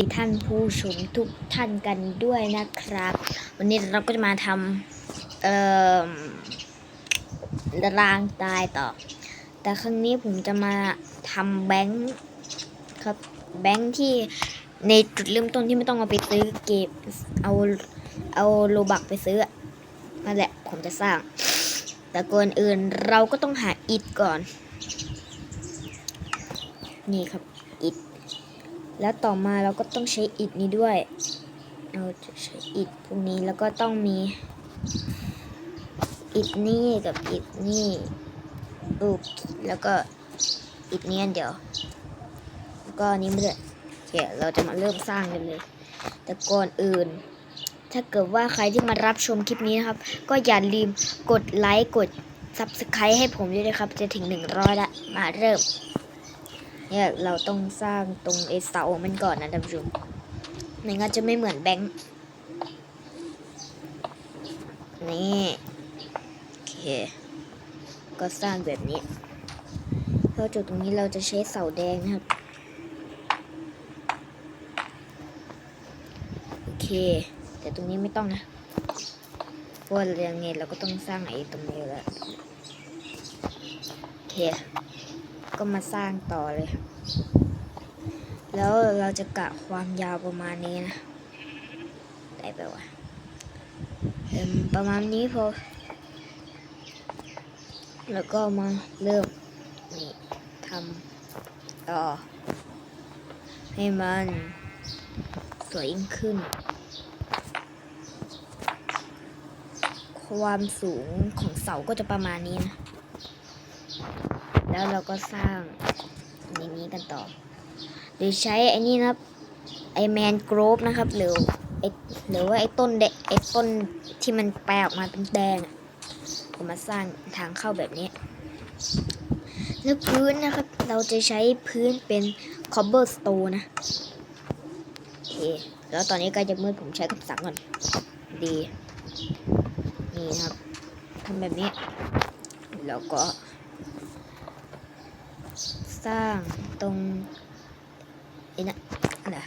ดีท่านผู้ชมทุกท่านกันด้วยนะครับ วันนี้เราก็จะมาทำเอ่อรางตายต่อ แต่ครั้งนี้ผมจะมาทำแบงค์ครับแบงค์ที่ในจุดเริ่มต้นที่ไม่ต้องเอาไปซื้อเก็บเอาเอาโลบักไปซื้อนั่นแหละผมจะสร้าง แต่ก่อนอื่นเราก็ต้องหาอิฐก่อน นี่ครับ แล้วต่อมาเราก็ต้องใช้อิฐนี้ด้วยเราจะใช้อิฐพวกนี้แล้วก็ต้องมีอิฐนี่กับอิฐนี่อุบแล้วก็อิฐนี้อันเดียวแล้วก็นี้ไม่ด้โอเคเราจะมาเริ่มสร้างกันเลย แต่ก่อนอื่น ถ้าเกิดว่าใครที่มารับชมคลิปนี้นะครับ ก็อย่าลืมกดไลค์กด subscribe ให้ผมด้วยนะครับ จะถึง 100 ละ มาเริ่ม เนี่ยเราต้องสร้างตรงไอเสามันก่อนนะท่านผู้ชมไม่งั้นจะไม่เหมือนแบงค์นี่โอเค ก็สร้างแบบนี้แล้วจุดตรงนี้เราจะใช้เสาแดงนะครับ โอเค แต่ตรงนี้ไม่ต้องนะเพราะว่ายังไงเราก็ต้องสร้างไอ้ตรงนี้แล้วโอเค ก็มาสร้างต่อเลย แล้วเราจะกะความยาวประมาณนี้นะ ได้ไปวะเอิ่มประมาณนี้พอ แล้วก็มาเริ่มนี่ทำต่อ ให้มันสวยยิ่งขึ้น ความสูงของเสาก็จะประมาณนี้นะ แล้วเราก็สร้างอย่างนี้กันต่อ หรือใช้ไอ้นี่นะครับ ไอแมนกรฟนะครับ หรือไอหรือว่าไอต้นเดไอต้นที่มันแปลออกมาเป็นแดงอะผมมาสร้างทางเข้าแบบนี้ แล้วพื้นนะครับ เราจะใช้พื้นเป็น cobblestone นะโอเคแล้วตอนนี้ใกล้จะมืดผมใช้คำสั่งก่อน ดี นี่ครับทำแบบนี้ แล้วก็ สร้างตรงไอ้นะนะ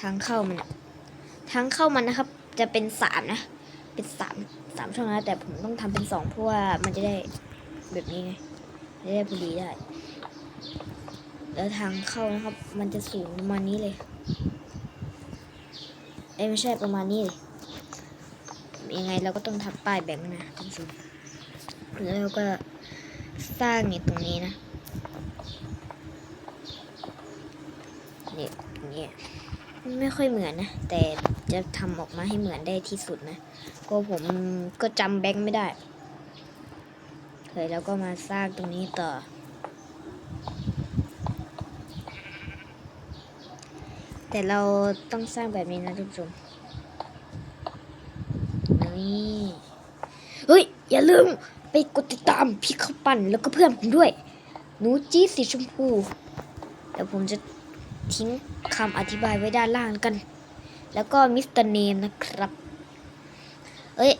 ทางเข้ามันอะทางเข้ามันนะครับ จะเป็นสามนะ เป็นสามสามช่องนะแต่ผมต้องทำเป็นสองเพราะว่ามันจะได้แบบนี้ไงจะได้พอดีได้ แล้วทางเข้านะครับ มันจะสูงประมาณนี้เลยเอ้ไม่ใช่ประมาณนี้เลยยังไงเราก็ต้องทับป้ายแบบนี้นะท่านผู้ชมแล้วก็สร้างเนี่ยตรงนี้นะ เนี่ยเนี่ยไม่ค่อยเหมือนนะ แต่จะทำออกมาให้เหมือนได้ที่สุดนะ ก็ผมก็จำแบงค์ไม่ได้เคยแล้วก็มาสร้างตรงนี้ต่อ แต่เราต้องสร้างแบบนี้นะทุกผู้ชมนี่เฮ้ย อย่าลืมไปกดติดตามพี่เขาวปั่นแล้วก็เพื่อนผมด้วย หนูจี๊ดสีชมพู เดี๋ยวผมจะ ทิ้งคำอธิบายไว้ด้านล่างกัน แล้วก็มิสเตอร์เนมนะครับ เอ้ย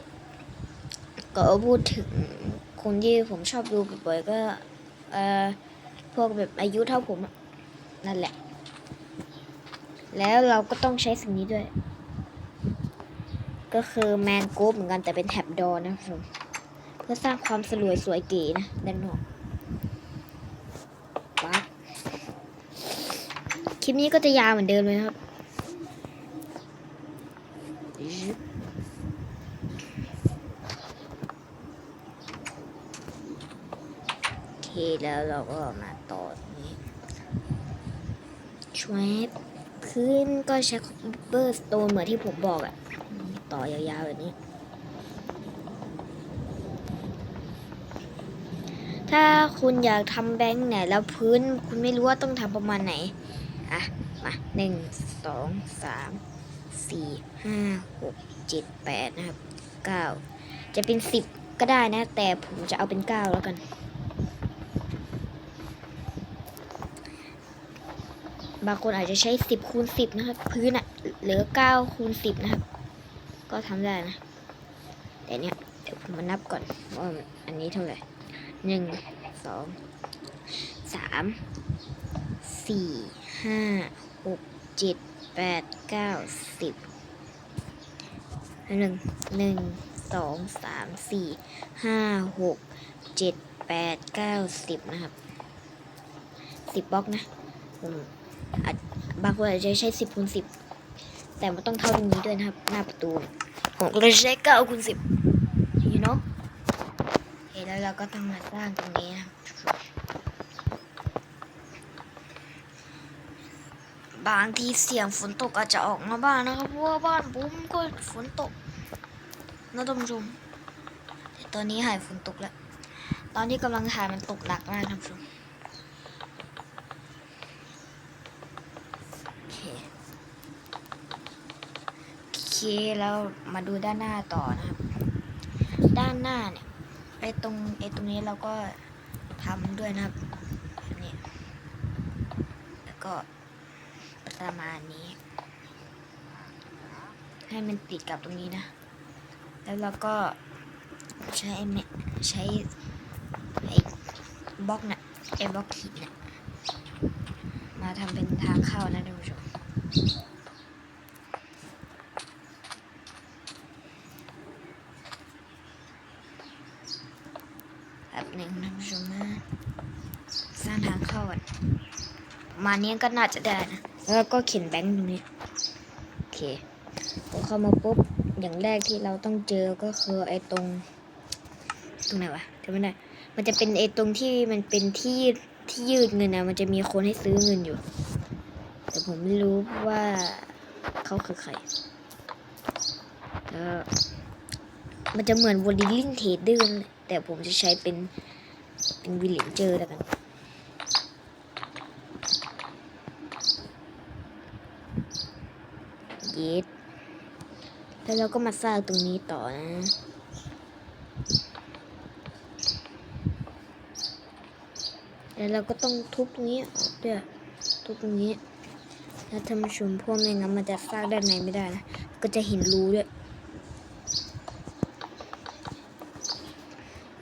ก็พูดถึงคนที่ผมชอบดูบ่อยๆก็เอ่อพวกแบบอายุเท่าผมนั่นแหละ แล้วเราก็ต้องใช้สิ่งนี้ด้วย ก็คือแมนโกบเหมือนกันแต่เป็นแท็บดอนะครับเพื่อสร้างความสลวยสวยเก๋นะด้านนอกปั๊บ ค ลิปนี้ก็จะยาวเหมือนเดิมเลยนะครับ โอเคแล้วเราก็มาต่อตรงนี้ช่วยพื้นก็ใช้คอมเบอร์สโตนเหมือนที่ผมบอกอะต่อยาวๆแบบนี้ถ้าคุณอยากทำแบงค์เนี่ยแล้วพื้นคุณไม่รู้ว่าต้องทำประมาณไหนอะ มาหนึ่งสองสามสี่ห้าหกเจ็ดแปดนะครับเก้าจะเป็นสิบก็ได้นะ แต่ผมจะเอาเป็นเก้าแล้วกัน บางคนอาจจะใช้สิบคูณสิบนะครับ พื้นอะเหลือเก้าคูณสิบนะครับ ก็ทำได้นะ แต่เนี้ยเดี๋ยวผมมานับก่อนว่าอันนี้เท่าไหร่หนึ่งสองสามสี่ ห้าหกเจ็ดแปดเก้าสิบหนึ่งหนึ่งสองสามสี่ห้าหกเจ็ดแปดเก้าสิบนะครับสิบบล็อกนะผมอาจบางคนอาจจะใช้สิบคูณสิบแต่มันต้องเท่าตรงนี้ด้วยนะครับ หน้าประตู ผมก็เลยใช้เก้าคูณสิบ you know โอเคแล้วเราก็ต้องมาสร้างตรงนี้นะครับ บางทีเสียงฝนตกอาจจะออกมาบ้างนะครับ เพราะว่าบ้านผมก็ฝนตกนะท่านผู้ชมแต่ตอนนี้หายฝนตกแล้ว ตอนที่กำลังถ่ายมันตกหนักมากท่านผู้ชมโอเคโอเคแล้วมาดูด้านหน้าต่อนะครับ ด้านหน้าเนี่ยไอตรงไอตรงนี้เราก็ทำด้วยนะครับแบบนี้แล้วก็ ประมาณนี้ ให้มันติดกับตรงนี้นะ แล้วเราก็ใช้ไอ้เมใช้ไอ้บล็อกนะ่ะไอ้บล็อกหินนะ่ะมาทำเป็นทางเข้านะท่านผู้ชมแบบหนึ่งท่านผู้ชมนะสร้างทางเข้าก่อนประมาณนี้ยก็น่าจะได้นะ แล้วก็เขียนแบงค์ตรงนี้โอเคพอเข้ามาปุ๊บอย่างแรกที่เราต้องเจอก็คือไอ้ตรง ตรงไหนวะจำไม่ได้มันจะเป็นไอ้ตรงที่มันเป็นที่ที่ยืดเงินนะมันจะมีคนให้ซื้อเงินอยู่ แต่ผมไม่รู้ว่าเขาคือใครแล้วมันจะเหมือนวอลลิงเทดเดอร์แต่ผมจะใช้เป็นเป็นวิลเลนเจอร์แล้วกัน เย็ดแล้วเราก็มาสร้างตรงนี้ต่อนะแล้วเราก็ต้องทุบตรงนี้ออกด้วยทุบตรงนี้ แล้วทำชมพวกไม่งั้นมันจะสร้างด้านในไม่ได้นะ ก็จะเห็นรูด้วย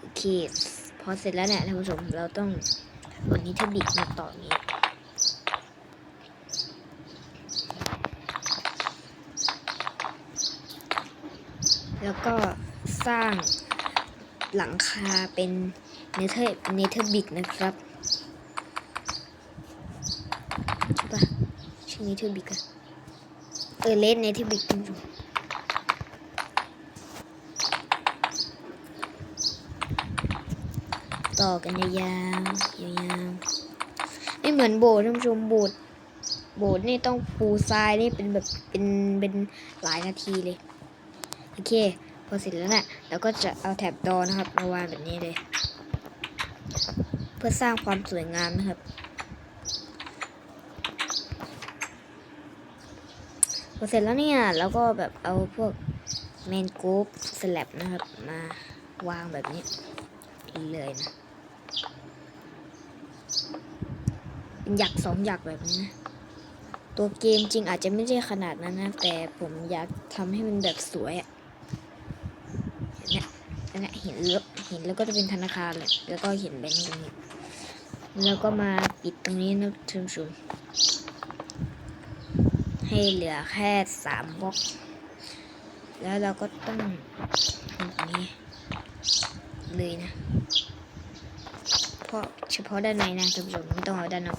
โอเค พอเสร็จแล้วเนี่ยท่านผู้ชมเราต้องเอานี้ถ้าบิดมาต่อนี้ แล้ว ก็สร้างหลังคาเป็นเนเธอร์เนเธอร์บิกนะครับใช่ปะชื่อเนเธอร์บิกอะเออเลนเนเธอร์บิกจริงๆต่อกันยาวๆยาวๆไม่เหมือนโบสถ์ท่านผู้ชมโบสถ์โบสถ์นี่ต้องปูทรายนี่เป็นแบบเป็นเป็นหลายนาทีเลย โอเค อเสร็จแล้วนะ่ะเราก็จะเอาแถบดอนะครับมาวางแบบนี้เลย เพื่อสร้างความสวยงามนะครับ พอเสร็จแล้วเนี่ยเราก็แบบเอาพวกเมนกรุ๊ปสลับนะครับมาวางแบบนี้เลยนะเป็นหยักสองหยักแบบนี้นะตัวเกมจริงอาจจะไม่ใช่ขนาดนั้นนะ แต่ผมอยากทำให้มันแบบสวยอะเนี่ยอันเนี้ยเห็นแล้วเห็นแล้วก็จะเป็นธนาคารเลยแล้วก็เห็นแบงค์ตรงนี้แล้วก็มาปิดตรงนี้นะท่านผู้ชมให้เหลือแค่สามบล็อกแล้วเราก็ต้องตรงนี้เลยนะเพราะเฉพาะด้านในนะท่านผู้ชมไม่ต้องเอาด้านนอก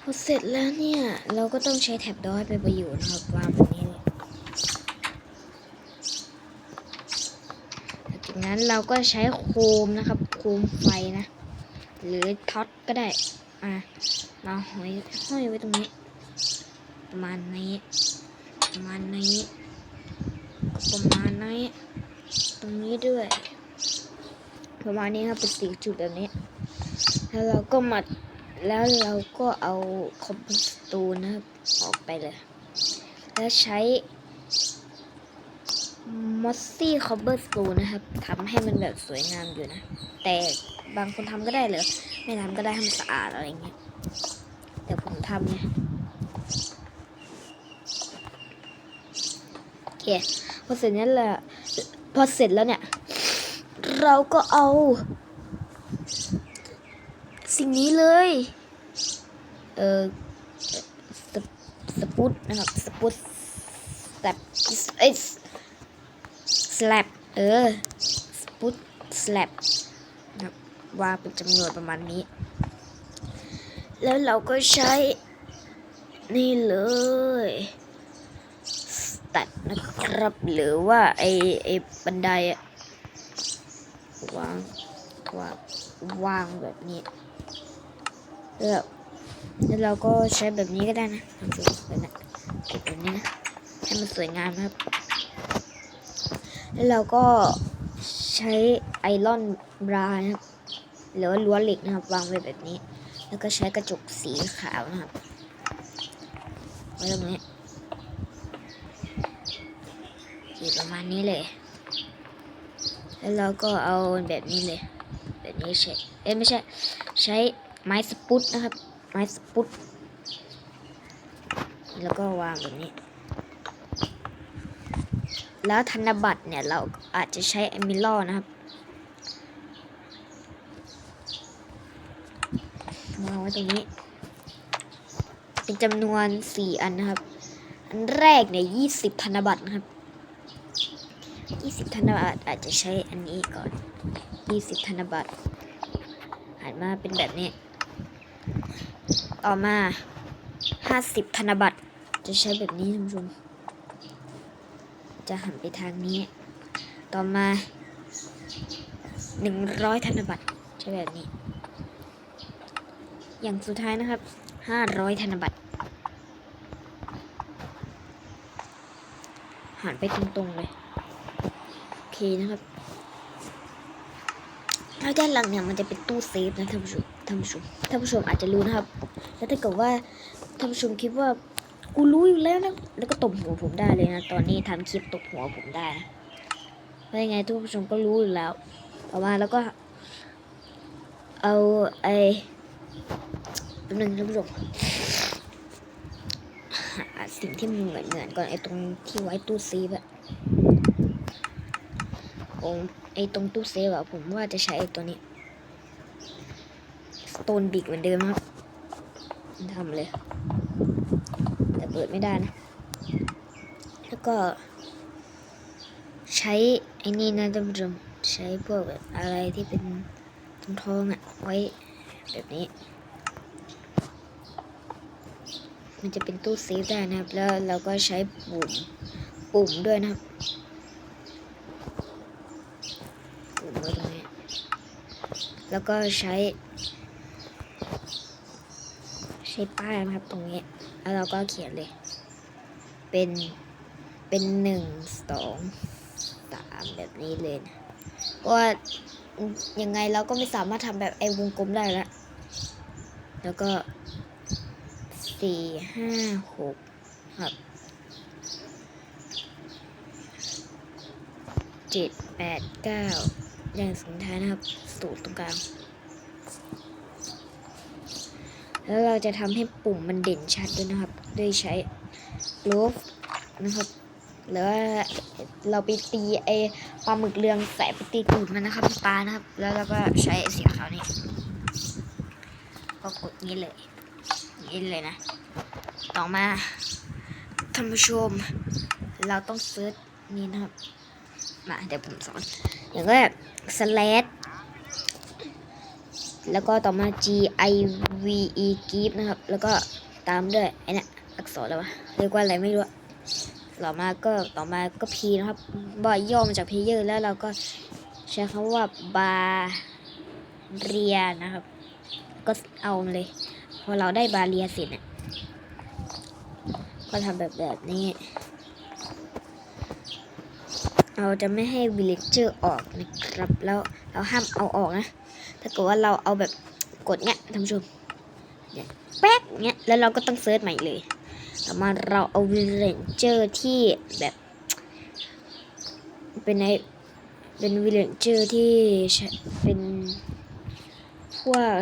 พอเสร็จแล้วเนี่ย เราก็ต้องใช้แท็บดอให้เป็นประโยชน์นะครับวางแบบ งั้นเราก็ใช้โคมนะครับ โคมไฟนะ หรือท็อตก็ได้ อะมาห้อยห้อยไว้ตรงนี้ ประมาณนี้ ประมาณนี้ประมาณนี้ ตรงนี้ด้วย ประมาณนี้ครับเป็นสีจุดแบบนี้ แล้วเราก็มาแล้วเราก็เอาคอมสตูนะครับออกไปเลย แล้วใช้ มอสซี่คอมเบอร์สตูนะครับทำให้มันแบบสวยงามอยู่นะ แต่บางคนทำก็ได้เหรอไม่ทำก็ได้ให้มันสะอาดอะไรเงี้ยแต่ผมทำไงโอเคพอเสร็จนั้นแหละพอเสร็จแล้วเนี่ย เราก็เอา สิ่งนี้เลย เออสปุตนะครับสปุตแลบเอ้ ยสแลบเออสปุตสแลบนะวางเป็นจำนวนประมาณนี้ แล้วเราก็ใช้นี่เลย ตัดนะครับหรือว่าไอไอบันไดอะวางวางวางแบบนี้แล้วแล้วเราก็ใช้แบบนี้ก็ได้นะทำแบบแบบนั้นแบบนี้นะ ให้มันสวยงามนะครับ แล้วเราก็ใช้ไอรอนบรานะครับหรือว่ารั้วเหล็กนะครับ วางไว้แบบนี้ แล้วก็ใช้กระจกสีขาวนะครับไว้ตรงนี้สีประมาณนี้เลย แล้วเราก็เอาแบบนี้เลย แบบนี้ใช้เอ้ไม่ใช่ ใช้ไม้สปุตนะครับ ไม้สปุตแล้วก็วางแบบนี้ แล้วธนบัตรเนี่ยเราอาจจะใช้เอมิลอนะครับวางไว้ตรงนี้ เป็นจำนวนสี่อันนะครับ อันแรกเนี่ยยี่สิบธนบัตรนะครับยี่สิบธนบัตรอาจจะใช้อันนี้ก่อนยี่สิบธนบัตรหันมาเป็นแบบนี้ ต่อมาห้าสิบธนบัตรจะใช้แบบนี้ท่านผู้ชม จะหันไปทางนี้ ต่อมาหนึ่งร้อยธนบัตรใช้แบบนี้ อย่างสุดท้ายนะครับห้าร้อยธนบัตรหันไปตรงๆเลย โอเคนะครับแล้วด้านหลังเนี่ยมันจะเป็นตู้เซฟนะท่านผู้ชมท่านผู้ชมท่านผู้ชมอาจจะรู้นะครับ แล้วถ้าเกิดว่าท่านผู้ชมคิดว่า กูรู้อยู่แล้วนะ แล้วก็ตบหัวผมได้เลยนะ ตอนนี้ทำคลิปตบหัวผมได้นะเพราะยังไงทุกผู้ชมก็รู้อยู่แล้วต่อมาแล้วก็ เอาไอ้แป๊บนึงท่านผู้ชมหาสิ่งที่มันเหมือนเหมือนก่อนไอ้ตรงที่ไว้ตู้เซฟอะผมไอ้ตรงตู้เซฟอะผมว่าจะใช้ไอ้ตัวนี้สโตนบิกเหมือนเดิมครับทำเลย ปิดไม่ได้นะ แล้วก็ใช้ไอ้นี่นะท่านผู้ชมใช้พวกแบบอะไรที่เป็นทองๆอะไว้แบบนี้ มันจะเป็นตู้เซฟได้นะครับ แล้วเราก็ใช้ปุ่มปุ่มด้วยนะครับปุ่มไว้ตรงนี้ แล้วก็ใช้ ใช้ป้ายนะครับตรงนี้ แล้วเราก็เขียนเลย เป็น เป็นหนึ่งสองสามแบบนี้เลยนะเพราะว่ายังไงเราก็ไม่สามารถทำแบบไอ้วงกลมได้ล้วแล้วก็สี่ห้าหกครับเจ็ดแปดเก้าอย่างสุดท้ายนะครับ สูตรตรงกลาง แล้วเราจะทำให้ปุ่มมันเด่นชัดด้วยนะครับด้วยใช้ลบนะครับหรือว่าเราไปตีไอปลาหมึกเรืองใส่ไปตีตูดมันนะครับปลานะครับ แล้วเราก็ใช้ไอ้สีขาวนี่ก็กดนี้เลยนี้เลยนะ ต่อมาท่านผู้ชม เราต้องเซิร์ชนี่นะครับมาเดี๋ยวผมสอนอย่างแรก slash แล้ แล้วก็ต่อมา G I V E give นะครับ แล้วก็ตามด้วยไอ้นี่อักษรอะไรวะ เรียกว่าอะไรไม่รู้ต่อมาก็ต่อมาก็ P นะครับบ่ย่อมาจาก player แล้วเราก็ใช้คำว่า bar เรียนะครับ ก็เอามาเลย พอเราได้บาเรียเสร็จเนี่ยก็ทำแบบแบบนี้ เราจะไม่ให้วิลเลจเจอร์ออกนะครับ แล้วเราห้ามเอาออกนะ ถ้าเกิดว่าเราเอาแบบกดเนี้ยท่านผู้ชมเนี่ยแป๊กเนี้ยแล้วเราก็ต้องเซิร์ชใหม่เลยต่อมาเราเอาวิลเลจเจอร์ที่แบบเป็นในเป็นวิลเลจเจอร์ที่เป็นพวก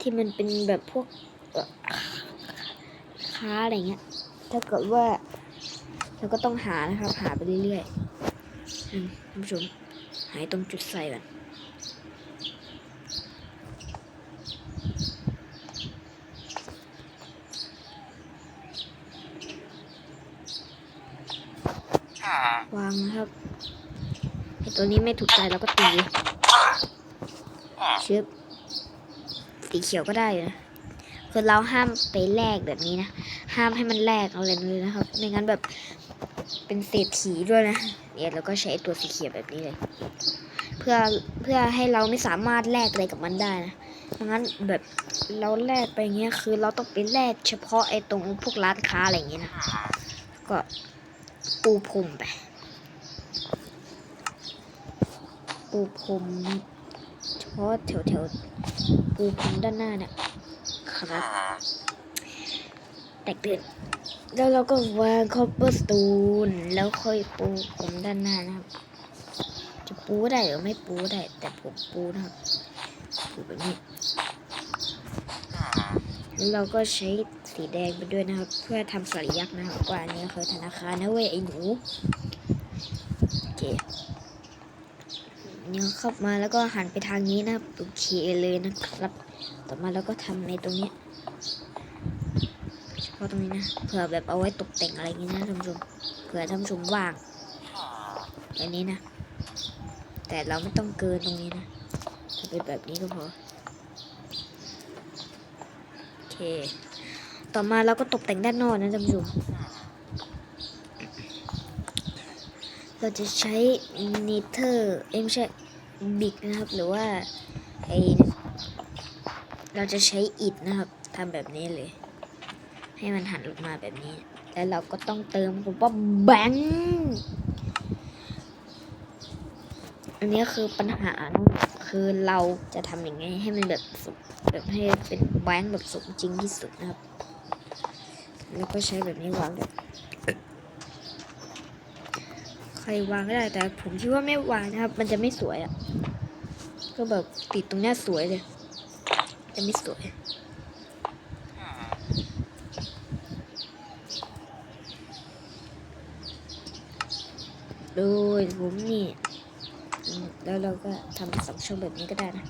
ที่มันเป็นแบบพวกค้าอะไรเงี้ย ถ้าเกิดว่าเราก็ต้องหานะครับ หาไปเรื่อยๆท่านผู้ชมหายตรงจุดใส่ก่อน วางนะครับไอตัวนี้ไม่ถูกใจเราก็ตีชึบสีเขียวก็ได้อยู่นะคือเราห้ามไปแลกแบบนี้นะ ห้ามให้มันแลกอะไรเลยนะครับ ไม่งั้นแบบเป็นเศรษฐีด้วยนะเนี่ยเราก็ใช้ตัวสีเขียวแบบนี้เลย เพื่อเพื่อให้เราไม่สามารถแลกอะไรกับมันได้นะไม่งั้นแบบเราแลกไปเงี้ยคือเราต้องไปแลกเฉพาะไอ้ตรงพวกร้านค้าอะไรอย่างเงี้ยนะก็ ปูพรมไป ปูพรมเฉพาะแถวแถวๆปูพรมด้านหน้าเนี่ยครับ แตกตื่นแล้วเราก็วางคอปเปอร์สตูนแล้วค่อยปูผมด้านหน้านะครับ จะปูได้หรือไม่ปูได้แต่ผมปูนะครับปูแบบนี้ เราก็ใช้สีแดงไปด้วยนะครับ เพื่อทำสัญลักษณ์นะครับกว่านี้คือธนาคารนะเว้ยไอ้หนูโอเคเนี่ยเข้ามาแล้วก็หันไปทางนี้นะโอเคเลยนะครับ ต่อมาเราก็ทำในตรงนี้เฉพาะตรงนี้นะเผื่อแบบเอาไว้ตกแต่งอะไรอย่างงี้นะท่านผู้ชมเผื่อท่านผู้ชมว่างอันนี้นะ แต่เราไม่ต้องเกินตรงนี้นะถ้าเป็นแบบนี้ก็พอ ต่อมาเราก็ตกแต่งด้านนอกนะท่านผู้ชมเราจะใช้เนเทอร์เอ้ยไม่ใช่บิกนะครับ หรือว่าไอเราจะใช้อิฐนะครับทำแบบนี้เลย ให้มันหันลงมาแบบนี้ แล้วเราก็ต้องเติมคำว่าแบงค์อันนี้คือปัญหานะ คือเราจะทำอยังไงให้มันแบบสุดแบบให้เป็นแบงค์แบบสมจริงที่สุดนะครับ แล้วก็ใช้แบบนี้วางแบบใครวางก็ได้แต่ผมคิดว่าไม่วางนะครับ มันจะไม่สวยอะ่ะก็แบบติดตรงเนี้ยสวยเลย จะไม่สวยโดยผมนี่ แล้วเราก็ทำสองช่องแบบนี้ก็ได้นะ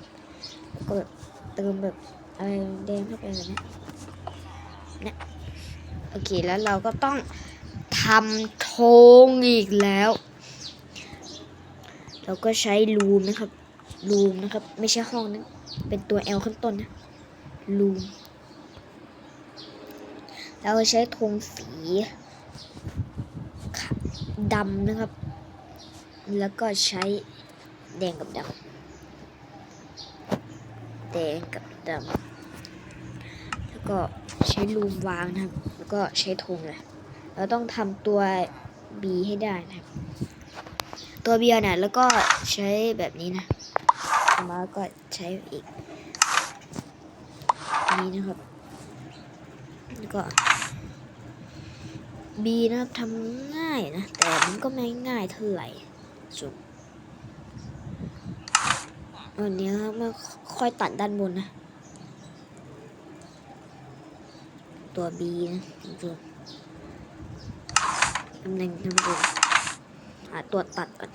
แล้วก็แบบเติมแบบอะไรแดงเข้าไปแบบเนี้ยนี่โอเคแล้วเราก็ต้องทำโทงอีกแล้ว เราก็ใช้รูมนะครับรูมนะครับ ไม่ใช่ห้องนะเป็นตัว L ข้างต้นนะรูมเราใช้ธงสีดำนะครับ แล้วก็ใช้ แดงกับดำแดงกับดำแล้วก็ใช้ลูมวางนะครับ แล้วก็ใช้ธงเลยเราต้องทำตัว B ให้ได้นะครับตัวเนี่ยแล้วก็ใช้แบบนี้นะมาก็ใช้อีกนี้นะครับ แล้วก็ B นะครับทำง่ายนะ แต่มันก็ไม่ง่ายเท่าไหร่จุ บอันนี้ครับมาค่อยตัดด้านบนนะ ตัว B นะจุบตำแหน่งตำแหน่งหาตัวตัดก่อน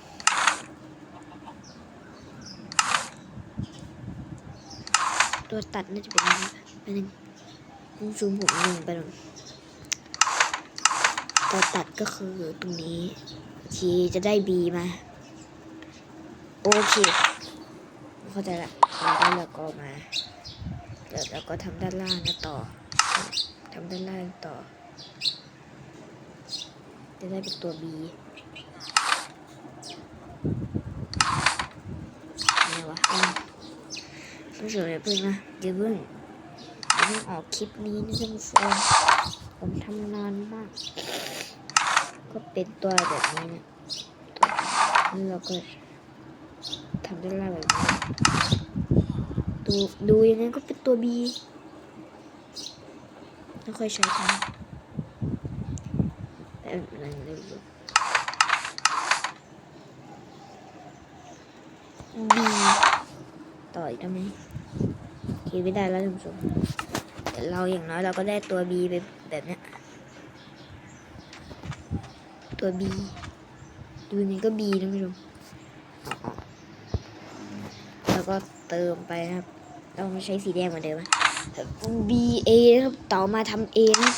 ตัวตัดน่าจะเป็นอันนี้อันนี้ซูมผมหนึ่งไปหน่อยตัวตัดก็คือตรงนี้ ทีจะได้ B มา โอเค เข้าใจละแล้วก็มาเดี๋ยวเราก็ทำด้านล่างนะต่อทำด้านล่างต่อ จะได้เป็นตัว B อะไรวะอะผู้ชมอย่าเพิ่งนะอย่าเพิ่งอย่าเพิ่งออกคลิปนี้นะท่านผู้ชมผมทำนานมาก ก็เป็นตัวแบบนี้นะแล้วเราก็ ทำได้ล่างแบบนี้ดูดูยังไงก็เป็นตัว B ไม่ค่อยใช้ทำแต่อะไรเร็วๆ B ต่ออีกได้ไหมโอเคไม่ได้แล้วท่านผู้ชมแต่เราอย่างน้อยเราก็ได้ตัว B ไปแบบเนี้ยตัว B ดูนี่ก็ B นะผู้ชม แล้วก็เติมไปครับเราไม่ใช้สีแดงเหมือนเดิมนะ B A นะครับต่อมาทำ A นะ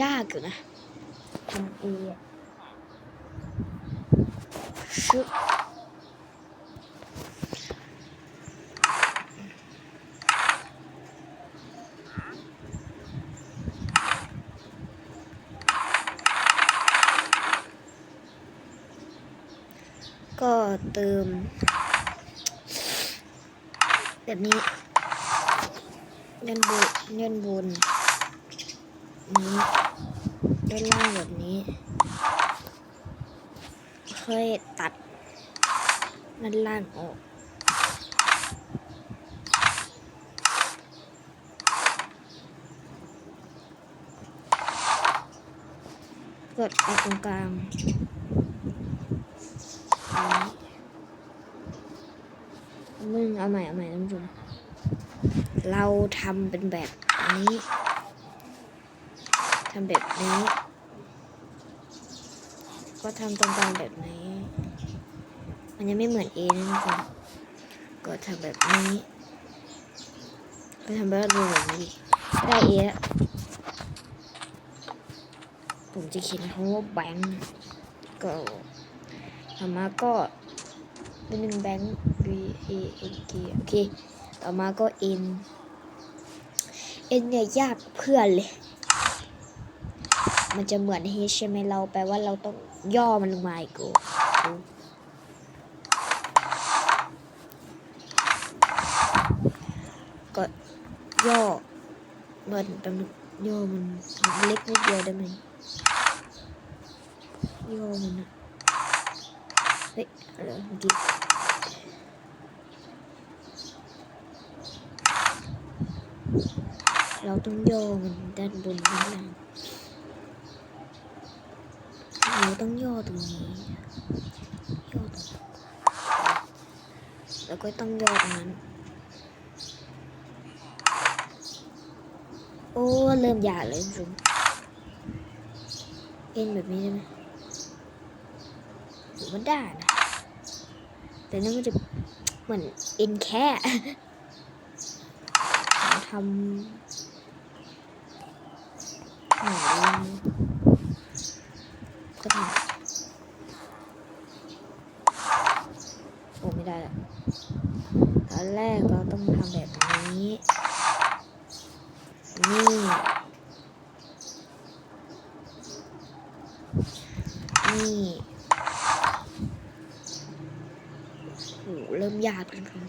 ยากอยู่นะทำ A ชึบก็เติม แบบนี้ด้านบนด้านบนนี้ด้านล่างแบบนี้ค่อยตัดด้านล่างออกกดเอาตรงกลางอันนี้มึงเอาใหม่เอาใหม่ท่านผู้ชม เราทำเป็นแบบนี้ทำแบบนี้ ก็ทำตรงกลางแบบนี้ มันยังไม่เหมือนเอนะทุกคนก็ทำแบบนี้ ก็ทำแบบรวมแบบนี้ได้เอแล้วผมจะเขียนคำว่าแบงก์ก็ต่อมาก็เป็นหนึ่งแบงก์ B A N K โอเค ต่อมาก็ N N เนี่ยยากเพื่อนเลย มันจะเหมือน H ใช่ไหมเราแปลว่าเราต้องย่อมันลงมาอีกโอ้ก็ย่อมันแป๊บนึงย่อมันเล็กนิดเดียวได้ไหมย่อมันอะเฮ้ยอะไรเมื่อกี้ เราต้องโย่อมันด้านบนด้านล่างเราต้องโยตรงนี้โยตรงนี้แล้วก็ต้องย่อตรงนั้น โอ้เริ่มยากเลยคุณผู้ชมเอ็นแบบนี้ได้ไหมหรือว่าได้นะ แต่นั่นมันจะเหมือนเอ็นแค่ทำหน่อยก็ทำโอ้ไม่ได้ละตอนแรกเราต้องทำแบบนี้ นี่ นี่โหเริ่มยากแล้วครับ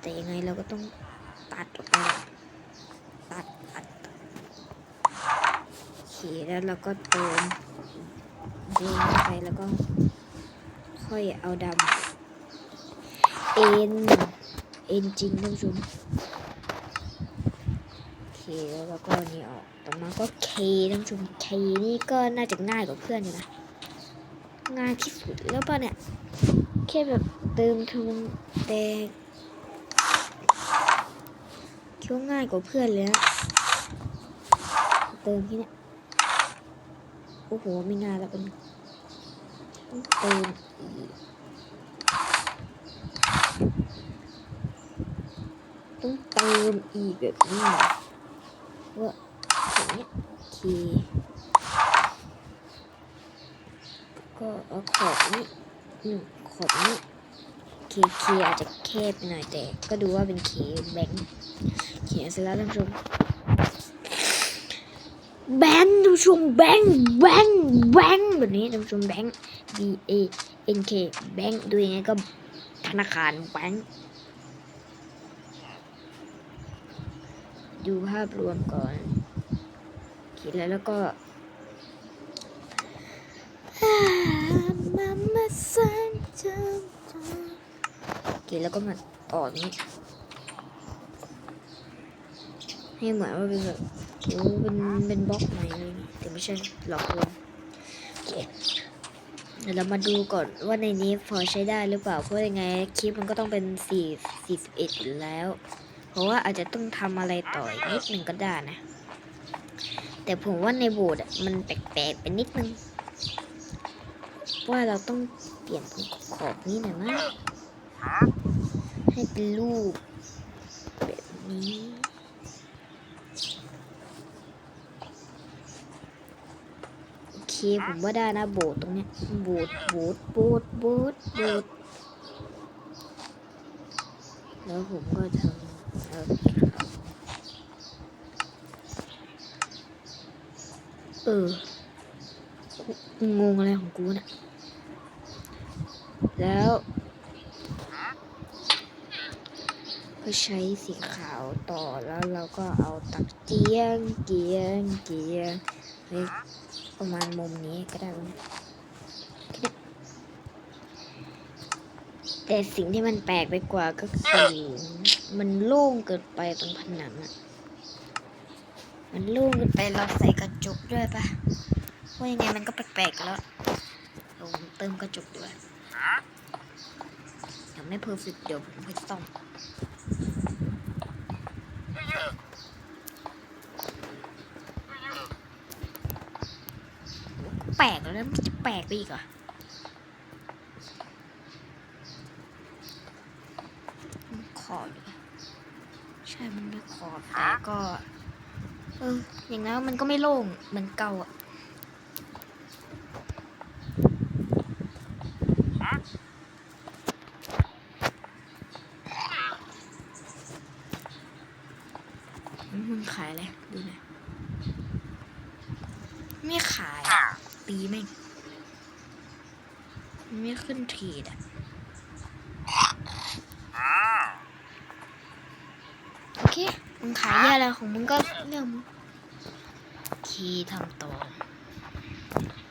แต่ยังไง เราก็ต้องตัดออกไปตัดตัดตัดโอเคแล้วเราก็เติมเติมไปแล้วก็ ค่อยเอาดำเอ็นเอ็นจริงท่านผู้ชมโอเคแล้วก็นี่ออกต่อมาก็เคท่านผู้ชมเคนี่ก็น่าจะง่ายกว่าเพื่อนอยู่นะง่ายที่สุดแล้วป่ะเนี่ยแค่แบบเติมทุนแต่ คิดว่าง่ายกว่าเพื่อนเลยนะเติมที่เนี่ยโอ้โหไม่ง่าแล้วเป็นต้องเติมอีกต้องเติมอีกแบบนี้ว่าอย่างเนี้ยโอเคก็เอาขอบนี้หนึ่งขอบนี้เคเคอาจจะแคบไปหน่อยแต่ก็ดูว่าเป็นเคแบงค์ เขียนเสร็จแล้วท่านผู้ชมแบงค์ท่านผู้ชมแบงค์แบงค์แบงค์แบบนี้ท่านผู้ชมแบงค์ B A N K แบงค์ดูยังไงก็ธนาคารแบงค์ดูภาพรวมก่อนเขียนแล้วแล้วก็ Mama sang โอเคแล้วก็มาต่อนี้ ให้เหมือนว่าเป็นแบบโอ้เป็นเป็นบล็อกใหม่เลยแต่ไม่ใช่หลอกลวงโอเคเดี๋ยวเรามาดูก่อนว่าในนี้พอใช้ได้หรือเปล่าเพราะยังไงคลิปมันก็ต้องเป็นสี่สี่สิบเอ็ดอยู่แล้ว เพราะว่าอาจจะต้องทำอะไรต่ออีกนิดหนึ่งก็ได้นะ แต่ผมว่าในโบสถ์อะมันแปลกๆไปนิดนึงว่าเราต้องเปลี่ยนขอบนี้หน่อยมั้ยให้เป็นรูปแบบนี้ โอเค ผมว่าได้นะโบสถ์ตรงเนี้ยโบสถ์โบสถ์โบสถ์โบสถ์โบสถ์แล้วผมก็ทำเออ งงอะไรของกูนะ่ะ แล้วก็ใช้สีขาวต่อแล้วเราก็เอาตักเจียงเกียงเกียง ประมาณมุมนี้ก็ได้แต่สิ่งที่มันแปลกไปกว่าก็คือมันโล่งเกินไปตรงผนังอะมันโล่งเกินไปเราใส่กระจกด้วยปะว่ายังไงมันก็แปลกๆแล้วเราเติมกระจกด้วยยังไม่เพอร์เฟกเดี๋ยวผมค่อยซ่อม แปลกแล้วมันจะแปลกไปอีกเหรอะขอบอยู่ปะใช่ มันไม่ขอบแต่ก็ เออ อย่างนั้นมันก็ไม่โล่งเหมือนเก่าอะ มึงขายอะไรดูหน่อยไม่ขายอะตีแม่งมันไม่ขึ้นเทรดอะ โอเค มึงขายแย่แล้ว ของมึงก็เรื่องคีทำตัว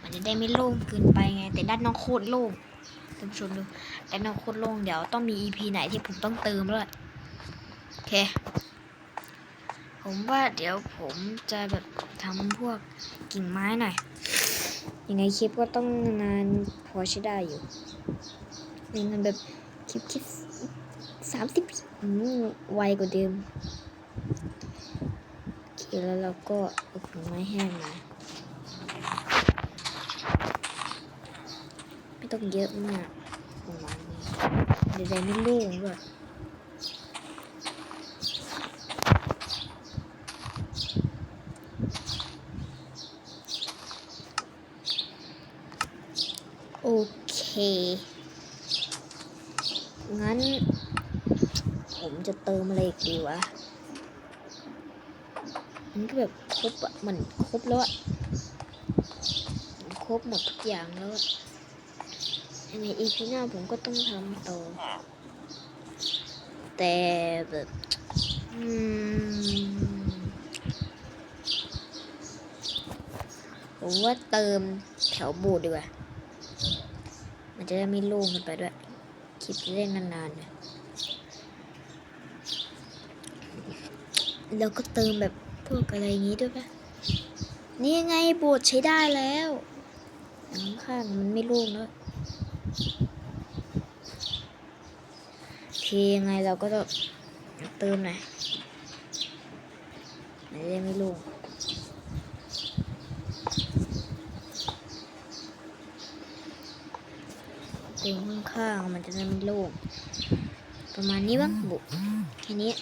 มันจะได้ไม่โล่งเกินไปไง แต่ด้านน้องโคตรโล่งท่านผู้ชมดูด้านน้องโคตรโล่งเดี๋ยวต้องมี EP ไหนที่ผมต้องเติมด้วยโอเค ผมว่าเดี๋ยวผมจะแบบทำพวกกิ่งไม้หน่อยยังไงคลิปก็ต้องนานพอใช้ได้อยู่เป็นงานแบบคลิปคิดสามสิบไวกว่าเดิม แล้วเราก็เอากิ่งไม้แห้งมาไม่ต้องเยอะมากประมาณนี้เดี๋ยวได้ไม่โล่งด้วยโอเค งั้น ผมจะเติมอะไรอีกดีวะ ก็แบบครบอะเหมือนครบแล้วอะครบหมดทุกอย่างแล้วอะยังไงอีพีหน้าผมก็ต้องทำต่อ แต่แบบอืมผมว่าเติมแถวบูดดีกว่า มันจะได้ไม่โล่งกันไปด้วย คลิปจะได้นานๆเนี่ยแล้วก็เติมแบบ พวกอะไรอย่างงี้ด้วยปะนี่ไงโบดใช้ได้แล้วข้างมันไม่โล่งแล้วโอเคยังไงเราก็ต้องเติมหน่อยมันจะได้ไม่โล่งเติมข้างๆมันจะได้ไม่โล่งประมาณนี้บ้างบุแค่นี้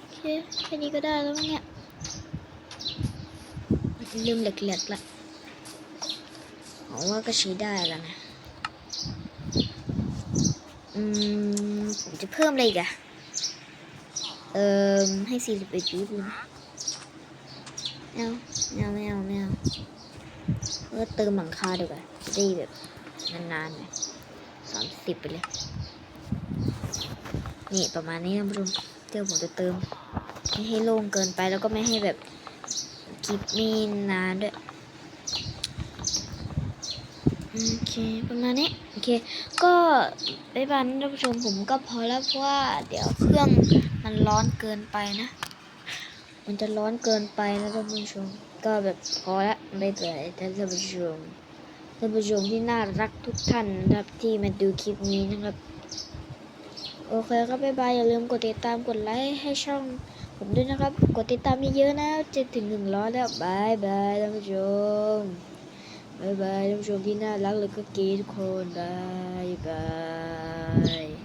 โอเค แค่นี้ก็ได้แล้วมั้งเนี่ยมันจะเริ่มเหล็กๆละหวังว่าก็ใช้ได้แล้วนะ อืม ผมจะเพิ่มอะไรอีกอะเอ่อให้สี่สิบเอ็ดวิดูนะไม่เอาไม่เอาไม่เอาไม่เอาก็เติมหลังคาดีกว่าจะได้แบบนานๆหน่อยสามสิบไปเลย นี่ประมาณนี้นะผู้ชมเดี๋ยวผมจะเติม ไม่ให้โล่งเกินไปแล้วก็ไม่ให้แบบคลิปมีนานด้วยโอเคประมาณนี้โอเค ก็บ๊ายบายนท่านผู้ชมผมก็พอแล้วเพราะว่าเดี๋ยวเครื่องมันร้อนเกินไปนะ มันจะร้อนเกินไปนะท่านผู้ชมก็แบบพอละไม่เป็นไรท่านผู้ชมท่านผู้ชมที่น่ารักทุกท่านนะครับที่มาดูคลิปนี้นะครับ โอเคครับบ๊ายบายอย่าลืมกดติดตามกดไลค์ให้ช่อง ผมด้วยนะครับ กดติดตามเยอะๆนะจะถึงหนึ่งร้อยแล้วบายบายท่านผู้ชมบายบายท่านผู้ชมที่น่ารักเลยก็เกย์ทุกคนบายบาย